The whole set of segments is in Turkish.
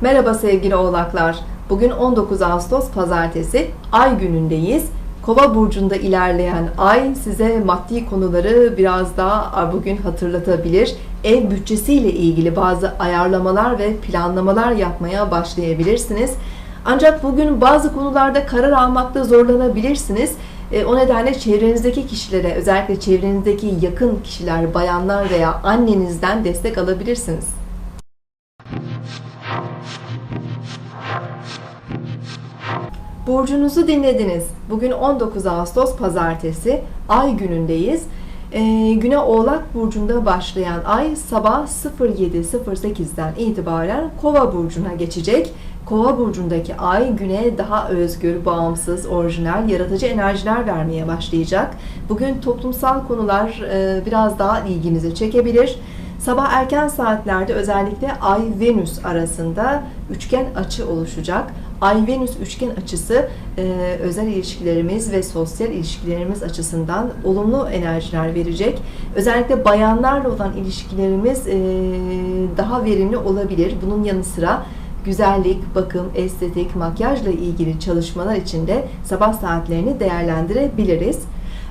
Merhaba sevgili oğlaklar. Bugün 19 Ağustos Pazartesi, Ay günündeyiz. Kova burcunda ilerleyen Ay size maddi konuları biraz daha bugün hatırlatabilir. Ev bütçesiyle ilgili bazı ayarlamalar ve planlamalar yapmaya başlayabilirsiniz. Ancak bugün bazı konularda karar almakta zorlanabilirsiniz. E, O nedenle çevrenizdeki kişilere, özellikle çevrenizdeki yakın kişiler, bayanlar veya annenizden destek alabilirsiniz. Burcunuzu dinlediniz. Bugün 19 Ağustos Pazartesi, Ay günündeyiz. Ee, güne Oğlak Burcu'nda başlayan Ay sabah 07.08'den itibaren Kova Burcu'na geçecek. Kova Burcu'ndaki Ay güne daha özgür, bağımsız, orijinal, yaratıcı enerjiler vermeye başlayacak. Bugün toplumsal konular e, biraz daha ilginizi çekebilir. Sabah erken saatlerde özellikle Ay-Venüs arasında üçgen açı oluşacak. Ay-Venüs üçgen açısı e, özel ilişkilerimiz ve sosyal ilişkilerimiz açısından olumlu enerjiler verecek. Özellikle bayanlarla olan ilişkilerimiz e, daha verimli olabilir. Bunun yanı sıra güzellik, bakım, estetik, makyajla ilgili çalışmalar için de sabah saatlerini değerlendirebiliriz.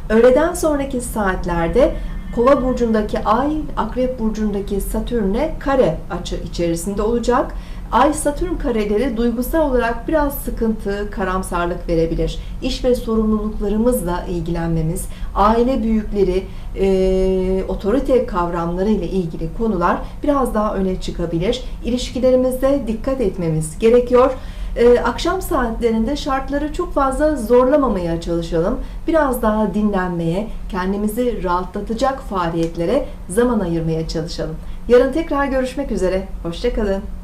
Öğleden sonraki saatlerde Kova burcundaki Ay, Akrep burcundaki Satürn'e kare açı içerisinde olacak. Ay Satürn kareleri duygusal olarak biraz sıkıntı, karamsarlık verebilir. İş ve sorumluluklarımızla ilgilenmemiz, aile büyükleri, e, otorite kavramları ile ilgili konular biraz daha öne çıkabilir. İlişkilerimizde dikkat etmemiz gerekiyor. Ee, akşam saatlerinde şartları çok fazla zorlamamaya çalışalım. Biraz daha dinlenmeye, kendimizi rahatlatacak faaliyetlere zaman ayırmaya çalışalım. Yarın tekrar görüşmek üzere. Hoşçakalın.